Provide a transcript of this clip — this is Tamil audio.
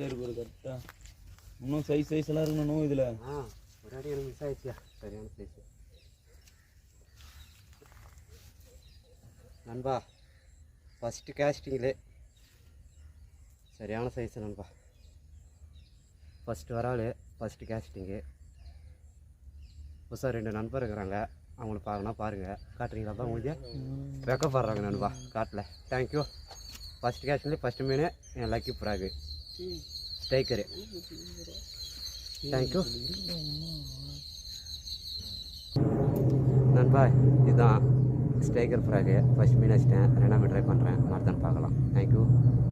சரி ஒரு கரெக்டாக இன்னும் சைஸ் சைஸ் எல்லாம் இருக்கணும் இதில். ஆ ஒரு அடி எனக்கு மிஸ் ஆயிடுச்சியா? சரியான சைஸ் நண்பா ஃபஸ்ட்டு கேஸ்டிங்லே சரியான சைஸ் நண்பா. ஃபஸ்ட்டு வராள் ஃபஸ்ட்டு கேஸ்டிங்கு புதுசாக ரெண்டு நண்பர் இருக்கிறாங்க. அவங்கள பார்க்கணும் பாருங்கள் காட்டுறீங்களாப்பா உங்களுக்கு? வெக்கப்படுறாங்க நண்பா காட்டில். தேங்க்யூ ஃபஸ்ட் கேஸ்டிங்லேயே ஃபஸ்ட்டு மீன் என் லக்கி ப்ராகு ஸ்ட்ரைக்கரு தேங்க்யூ நண்பா இதுதான் ஸ்ட்ரைக்கர் ஃப்ராகு ஃபஸ்ட் மீன் வச்சிட்டேன். ரெண்டாம் மீன் ட்ரை பண்ணுறேன் மறுதான் பார்க்கலாம்.